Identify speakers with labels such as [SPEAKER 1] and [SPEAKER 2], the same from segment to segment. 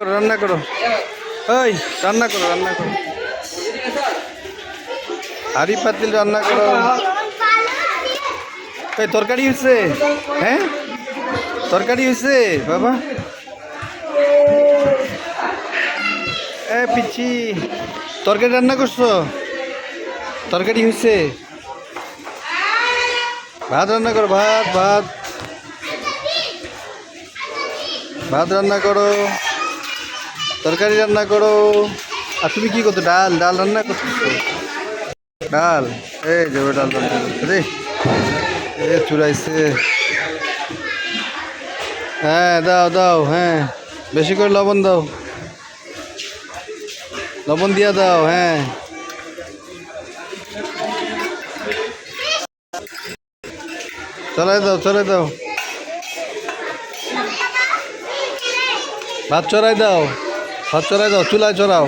[SPEAKER 1] রান্না করো। ওই রান্না করো রান্না করো। হাড়ি পাতিল রান্না করো। এই, তরকারি হয়েছে হ্যাঁ? তরকারি হয়েছে বাবা? এ, পিচ্ছি। তরকারি রান্না করছ? তরকারি হয়েছে ভাত রান্না করো, ভাত ভাত। ভাত রান্না করো। তরকারি রান্না করো। আর তুমি কি করছ ডাল ডাল রান্না করতেছো ডাল? এই যে ডাল রান্না করছ রে চুরাইছে হ্যাঁ দাও দাও হ্যাঁ। বেশি করে লবণ দাও। লবণ দিয়া দাও হ্যাঁ। চলাই দাও চলাই দাও। ভাত চড়াই দাও। ভাত চড়াই দাও, চুলায় চড়াও।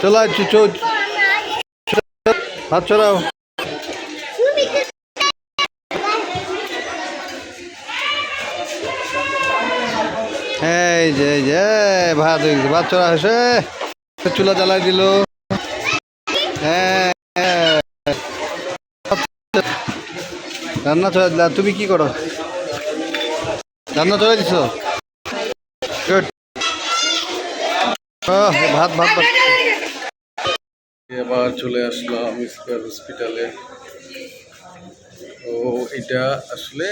[SPEAKER 1] চুলায় ভাত চড়াও। এই যে যে, ভাত ভাত চড়া হয়েছে। চুলা জ্বালাই দিল। হ্যাঁ। রান্না দিলা, তুমি কি করো? রান্না চড়াই দিছ? ভাত ভাত ভাত। এবার চলে আসলাম স্কোয়ার হসপিটালে। তো এটা আসলে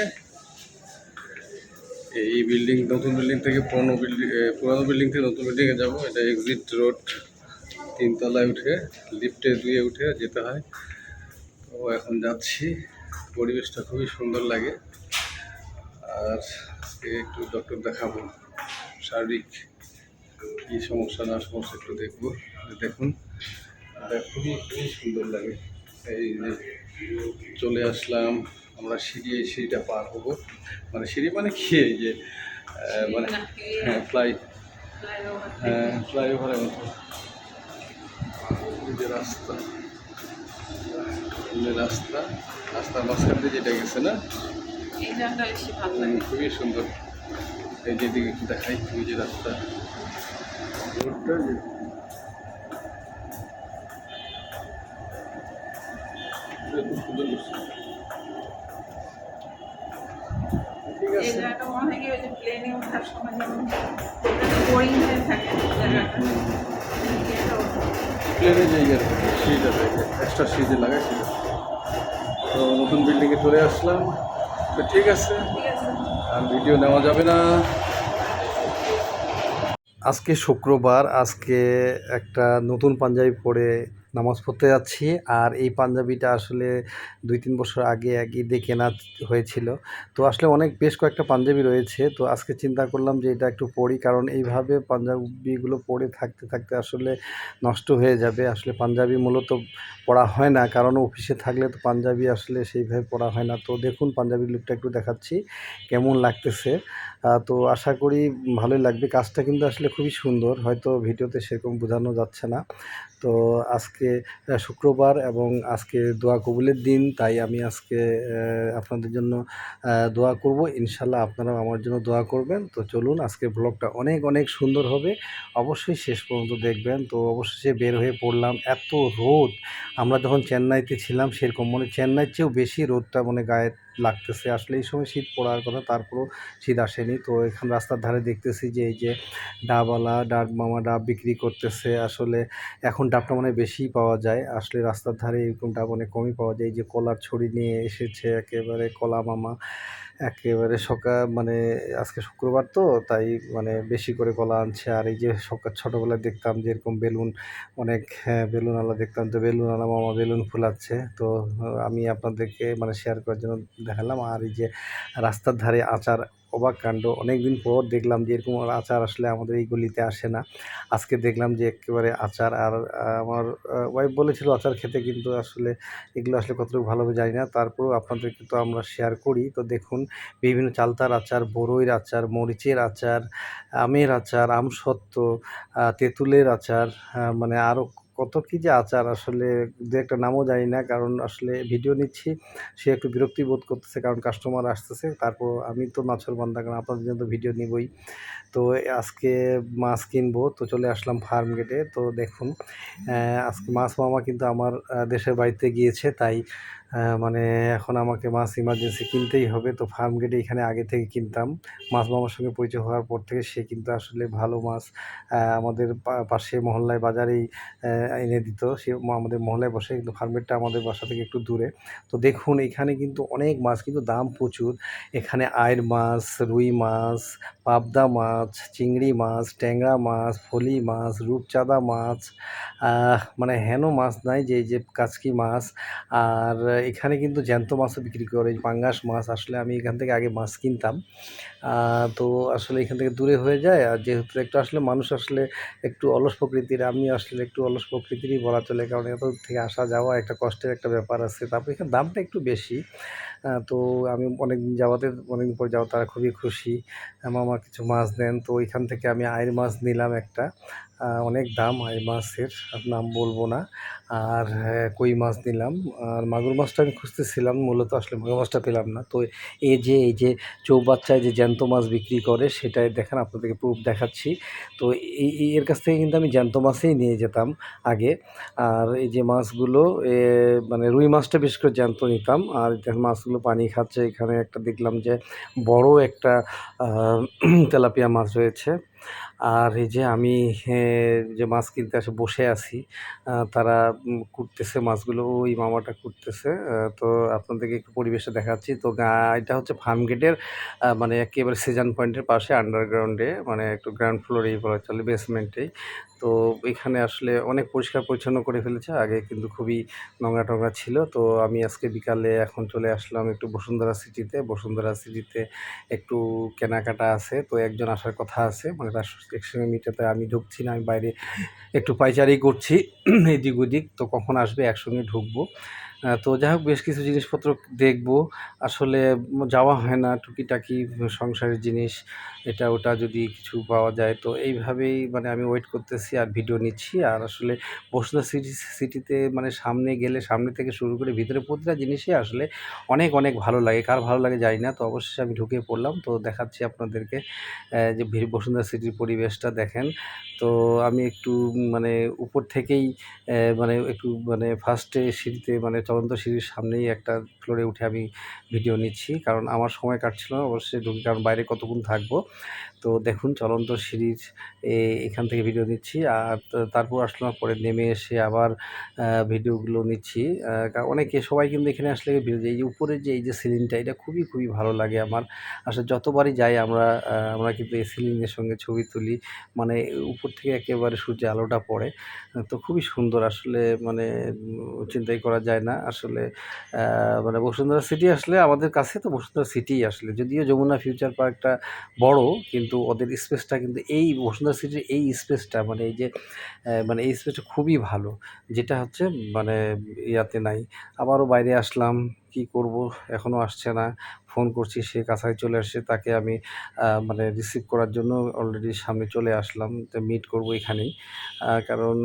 [SPEAKER 1] এই বিল্ডিং, নতুন বিল্ডিং থেকে পুরনো বিল্ডিং পুরানো বিল্ডিং থেকে নতুন বিল্ডিংয়ে যাব। এটা এক্সিট রোড তিনতলায় উঠে লিফটে দুয়ে উঠে যেতে হয়। তো এখন যাচ্ছি। পরিবেশটা খুবই সুন্দর লাগে। আর একটু ডক্টর দেখাবো। শারীরিক কী সমস্যা না সমস্যা একটু দেখব। দেখুন খুবই খুবই সুন্দর লাগে। এই যে চলে আসলাম আমরা সিঁড়ি এই সিঁড়িটা পার হব। মানে সিঁড়ি মানে কি? এই যে মানে হ্যাঁ ফ্লাই হ্যাঁ ফ্লাইওভারের মতো। যে রাস্তা। রাস্তা রাস্তার মাঝখান দিয়ে যেটা গেছে না?
[SPEAKER 2] এই ভালো
[SPEAKER 1] খুবই সুন্দর। এই যে দিকে একটু দেখাই ওই যে রাস্তা। রোডটা যে খুব সুন্দর করছে। ঠিক আছে।
[SPEAKER 2] জায়গাটা কি ওই যে প্লেনে ওঠার সময় বোরিং হয়ে থাকে জায়গাটা। এটাও
[SPEAKER 1] প্লেনের জায়গা সিঁড়িটা এক্সট্রা সিঁড়ি লাগাই সেটা। তো নতুন বিল্ডিংয়ে চলে আসলাম। তো ঠিক আছে, আর ভিডিও নেওয়া যাবে না। আজকে শুক্রবার, আজকে একটা নতুন পাঞ্জাবি পরে নামাজ পড়তে যাচ্ছি। আর এই পাঞ্জাবিটা আসলে দুই তিন বছর আগে একই কেনা হয়েছিল। তো আসলে অনেক, বেশ কয়েকটা পাঞ্জাবি রয়েছে। তো আজকে চিন্তা করলাম যে এটা একটু পড়ি, কারণ এইভাবে পাঞ্জাবিগুলো পরে থাকতে থাকতে আসলে নষ্ট হয়ে যাবে। আসলে পাঞ্জাবি মূলত পড়া হয় না, কারণ অফিসে থাকলে তো পাঞ্জাবি আসলে সেইভাবে পড়া হয় না। তো দেখুন পাঞ্জাবির লুকটা একটু দেখাচ্ছি, কেমন লাগতেছে। তো আশা করি ভালোই লাগবে। কাজটা কিন্তু আসলে খুবই সুন্দর, হয়তো ভিডিওতে সেরকম বোঝানো যাচ্ছে না। তো আজকে শুক্রবার এবং আজকে দোয়া কবুলের দিন, তাই আমি আজকে আপনাদের জন্য দোয়া করব। ইনশাল্লাহ আপনারাও আমার জন্য দোয়া করবেন। তো চলুন আজকে ব্লগটা অনেক অনেক সুন্দর হবে। অবশ্যই শেষ পর্যন্ত দেখবেন। তো অবশেষে বের হয়ে পড়লাম। এত রোদ! আমরা যখন চেন্নাইতে ছিলাম, সেরকম মানে চেন্নাইয়ের চেয়েও বেশি রোদটা মানে গায়ে লাগতেছে। আসলে এই সময় শীত পড়ার কথা, তারপরেও শীত আসেনি। তো এখানে রাস্তার ধারে দেখতেছি যে, এই যে ডাবওয়ালা ডাব মামা ডাব বিক্রি করতেছে। আসলে এখন ডাবটা মানে বেশি পাওয়া যায়। আসলে রাস্তার ধারে এরকম ডাব অনেক কমই পাওয়া যায়। এই যে কলার ছড়ি নিয়ে এসেছে একেবারে কলা মামা। একেবারে সকাল মানে আজকে শুক্রবার তো, তাই মানে বেশি করে কলা আনছে। আর এই যে সকাল ছোটোবেলায় দেখতাম যে এরকম বেলুন, অনেক হ্যাঁ বেলুনওয়ালা দেখতাম তো, বেলুনওয়ালা মামা বেলুন ফুলাচ্ছে। তো আমি আপনাদেরকে মানে শেয়ার করার জন্য দেখালাম। আর এই যে রাস্তার ধারে আচার অবাক কাণ্ড। অনেকদিন পর দেখলাম যে এরকম আচার আসলে আমাদের এই গলিতে আসে না। আজকে দেখলাম যে একেবারে আচার আর আমার ওয়াইফ বলেছিল আচার খেতে কিন্তু আসলে এগুলো আসলে কতটুকু ভালোভাবে জানি না। তারপরেও আপনাদেরকে তো আমরা শেয়ার করি। তো দেখুন, বিভিন্ন চালতার আচার, বড়ইয়ের আচার, মরিচের আচার, আমের আচার আমসত্ত্ব তেঁতুলের আচার মানে আরও কত কী যে আচার আসলে দু একটা নামও জানি না, কারণ আসলে ভিডিও নিচ্ছি, সে একটু বিরক্তি বোধ করতেছে, কারণ কাস্টমার আসতেছে, তারপর আমি তো মাছের বান্দা, কারণ আপনাদের জন্য তো ভিডিও নিবই। তো আজকে মাছ কিনবো, তো চলে আসলাম ফার্ম গেটে তো দেখুন আজকে মাছ মামা কিন্তু আমার দেশের বাড়িতে গিয়েছে, তাই মানে এখন আমাকে মাছ ইমার্জেন্সি কিনতেই হবে। তো ফার্ম গেটে এখানে আগে থেকে কিনতাম। মাছ মামার সঙ্গে পরিচয় হওয়ার পর থেকে সে কিন্তু আসলে ভালো মাছ আমাদের পাশে মহল্লায় বাজারেই এনে দিত। সে আমাদের মহল্লায় বসে কিন্তু ফার্মেটটা আমাদের বাসা থেকে একটু দূরে। তো দেখুন, এখানে কিন্তু অনেক মাছ, কিন্তু দাম প্রচুর। এখানে আয়ের মাছ, রুই মাছ, পাবদা মাছ, চিংড়ি মাছ, ট্যাংরা মাছ, ফলি মাছ, রূপচাঁদা মাছ মানে হেন মাছ নাই, যে যে, কাচকি মাছ। আর এখানে কিন্তু জ্যান্ত মাছও বিক্রি করে পাঙ্গাস মাছ আসলে আমি এখান থেকে আগে মাছ কিনতাম। তো আসলে এখান থেকে দূরে হয়ে যায়। আর যেহেতু একটু আসলে মানুষ আসলে একটু অলস প্রকৃতির আমি আসলে একটু অলস প্রকৃতিরই বলা চলে, কারণ এত থেকে আসা যাওয়া একটা কষ্টের একটা ব্যাপার আছে। তারপর এখানে দামটা একটু বেশি। তো আমি অনেক দিন যাওয়াতে অনেক দিন পর যাওয়া তারা খুবই খুশি। মামা কিছু মাছ দেন, তো ওইখান থেকে আমি আয়ের মাছ নিলাম একটা। অনেক দাম আয়ের মাছের নাম বলব না। আর কই মাছ নিলাম? আর মাগুর মাছটা আমি খুঁজতেছিলাম, মূলত আসলে মাগুর মাছটা পেলাম না। তো এই যে এই যে চৌবাচ্চায় যে জ্যান্ত মাছ বিক্রি করে, সেটাই দেখেন, আপনাদেরকে প্রুফ দেখাচ্ছি। তো এই, এই- এর কাছ থেকে কিন্তু আমি জ্যান্ত মাছই নিয়ে যেতাম আগে। আর এই যে মাছগুলো মানে রুই মাছটা বেশ করে জ্যান্ত নিতাম। আর মাছগুলো পানি খাচ্ছে। এখানে একটা দেখলাম যে বড় একটা তেলাপিয়া মাছ রয়েছে। আর এই যে আমি যে মাছ কিনতে আসে, বসে আছি তারা কুটতেছে মাছগুলো, ওই মামাটা কুটতেছে তো আপনাদেরকে একটু পরিবেশে দেখাচ্ছি। তো এটা হচ্ছে ফার্ম গেটের মানে একেবারে সিজন পয়েন্টের পাশে আন্ডারগ্রাউন্ডে মানে একটু গ্রাউন্ড ফ্লোরেই বলা চলে বেসমেন্টেই তো এখানে আসলে অনেক পরিষ্কার পরিচ্ছন্ন করে ফেলেছে, আগে কিন্তু খুবই নোংরা টোংরা ছিল। তো আমি আজকে বিকালে এখন চলে আসলাম একটু বসুন্ধরা সিটিতে বসুন্ধরা সিটিতে একটু কেনাকাটা আছে, তো একজন আসার কথা আছে মানে তার একসঙ্গে মিটাতে আমি ঢুকছি না, আমি বাইরে একটু পাইচারি করছি, এদিক ওদিক, তো কখন আসবে একসঙ্গে ঢুকবো। তো যাই হোক, বেশ কিছু জিনিসপত্র দেখব। আসলে যাওয়া হয় না, টুকিটাকি সংসারের জিনিস, এটা ওটা যদি কিছু পাওয়া যায়। তো এইভাবেই মানে আমি ওয়েট করতেছি আর ভিডিও নিচ্ছি। আর আসলে বসুন্ধরা সিটি সিটিতে মানে সামনে গেলে, সামনে থেকে শুরু করে ভিতরে প্রতিটা জিনিসই আসলে অনেক অনেক ভালো লাগে। কার ভালো লাগে জানি না, তো অবশ্যই আমি ঢুকে পড়লাম। তো দেখাচ্ছি আপনাদেরকে যে বসুন্ধরা সিটির পরিবেশটা দেখেন। তো আমি একটু মানে উপর থেকেই মানে একটু মানে ফার্স্টে সিঁড়িতে মানে চলন্ত সিঁড়ির সামনেই একটা ফ্লোরে উঠে আমি ভিডিও নিচ্ছি। কারণ আমার সময় কাটছিল অবশ্যই ঢুকি। কারণ বাইরে কতক্ষণ থাকব? তো দেখুন, চলন্ত সিরিজ এখান থেকে ভিডিও নিচ্ছি। আর তারপর আসলাম, পরে নেমে এসে আবার ভিডিওগুলো নিচ্ছি। অনেকে, সবাই কিন্তু এখানে আসলে ভিডিও এই যে উপরে যে, এই যে সিলিংটা, এটা খুবই খুবই ভালো লাগে আমার। আসলে যতবারই যাই আমরা আমরা কিন্তু এই সিলিংয়ের সঙ্গে ছবি তুলি। মানে উপর থেকে একেবারে সূর্যের আলোটা পড়ে। তো খুবই সুন্দর, আসলে মানে চিন্তাই করা যায় না। আসলে মানে বসুন্ধরা সিটি আসলে আমাদের কাছে তো বসুন্ধরা সিটিই আসলে। যদিও যমুনা ফিউচার পার্কটা বড়, কিন্তু ওদের স্পেসটা কিন্তু এই বসুন্ধরা সিটির এই স্পেসটা মানে এই যে মানে এই স্পেসটা খুবই ভালো। যেটা হচ্ছে মানে ইয়াতে নাই। আবারও বাইরে আসলাম, কি করব? এখনও আসছে না। ফোন করছি, সে কাছায় চলে আসছে। তাকে আমি মানে রিসিভ করার জন্য অলরেডি সামনে চলে আসলাম। তো মিট করব এখানেই। কারণ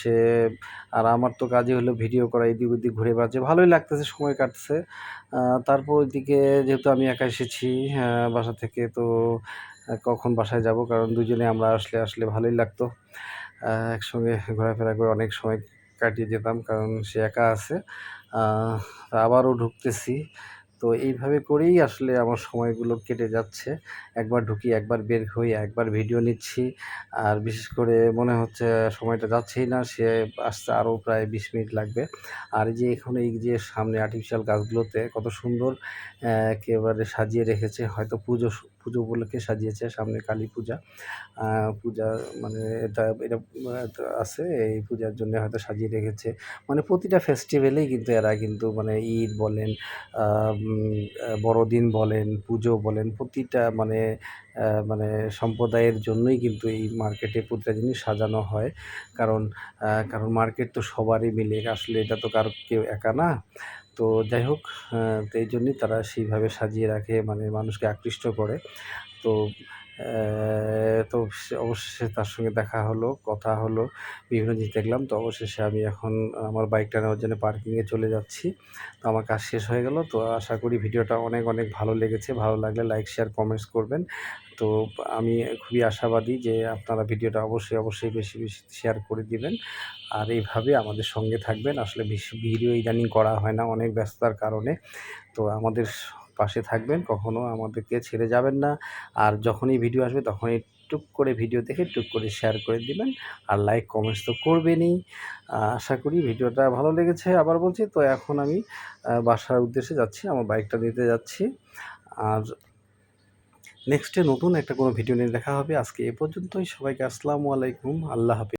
[SPEAKER 1] সে, আর আমার তো কাজই হলো ভিডিও করা, এদিক ওদিক ঘুরে বেড়াচ্ছে। ভালোই লাগতেছে, সময় কাটছে। তারপর ওইদিকে যেহেতু আমি একা এসেছি বাসা থেকে, তো কখন বাসায় যাব? কারণ দুজনে আমরা আসলে আসলে ভালোই লাগতো। একসঙ্গে ঘোরাফেরা করে অনেক সময় কাটিয়ে যেতাম কারণ সে একা আছে। আবারও ঢুকতেছি। তো এইভাবে করেই আসলে আমার সময়গুলো কেটে যাচ্ছে। একবার ঢুকি, একবার বের হই, একবার ভিডিও নিচ্ছি। আর বিশেষ করে মনে হচ্ছে সময়টা যাচ্ছেই না, সে আসতে আরও প্রায় বিশ মিনিট লাগবে। আর যে এখানে এই যে সামনে আর্টিফিশিয়াল গাছগুলোতে কত সুন্দর একেবারে সাজিয়ে রেখেছে। হয়তো পুজো পুজো উপলক্ষে সাজিয়েছে সামনে কালী পূজা। পূজা মানে এটা এটা আছে, এই পূজার জন্য হয়তো সাজিয়ে রেখেছে। মানে প্রতিটা ফেস্টিভ্যালেই কিন্তু এরা কিন্তু মানে ঈদ বলেন বড়দিন বলেন, পুজো বলেন, প্রতিটা মানে মানে সম্প্রদায়ের জন্যই কিন্তু এই মার্কেটে প্রতিটা জিনিস সাজানো হয়। কারণ কারণ মার্কেট তো সবারই মিলে, আসলে এটা তো কারও কেউ একা না। তো যাই হোক এই জন্যই তারা সেইভাবে সাজিয়ে রাখে মানে মানুষকে আকৃষ্ট করে। তো তো অবশেষে তার সঙ্গে দেখা হলো, কথা হলো, বিভিন্ন জিনিস দেখলাম। তো অবশেষে আমি এখন আমার বাইকটা নেওয়ার জন্য পার্কিংয়ে চলে যাচ্ছি। তো আমার কাজ শেষ হয়ে গেল। তো আশা করি ভিডিওটা অনেক অনেক ভালো লেগেছে। ভালো লাগলে লাইক শেয়ার কমেন্টস করবেন। তো আমি খুবই আশাবাদী যে আপনারা ভিডিওটা অবশ্যই অবশ্যই বেশি বেশি শেয়ার করে দিবেন। আর এইভাবে আমাদের সঙ্গে থাকবেন। আসলে ভিডিও ইদানিং করা হয় না, অনেক ব্যস্ততার কারণে। তো আমাদের পাশে থাকবেন, কখনো আমাদেরকে ছেড়ে যাবেন না। আর যখনই ভিডিও আসবে, তখনই টুক করে ভিডিও দেখে, টুক করে শেয়ার করে দিবেন। আর লাইক কমেন্টস তো করবেনই। আশা করি ভিডিওটা ভালো লেগেছে। আবার বলছি, তো এখন আমি বাসার উদ্দেশ্যে যাচ্ছি, আমার বাইকটা নিতে যাচ্ছি। আর নেক্সটে নতুন একটা কোনো ভিডিও নিয়ে দেখা হবে। আজকে এ পর্যন্তই। সবাইকে আসসালামু আলাইকুম। আল্লাহ হাফিজ।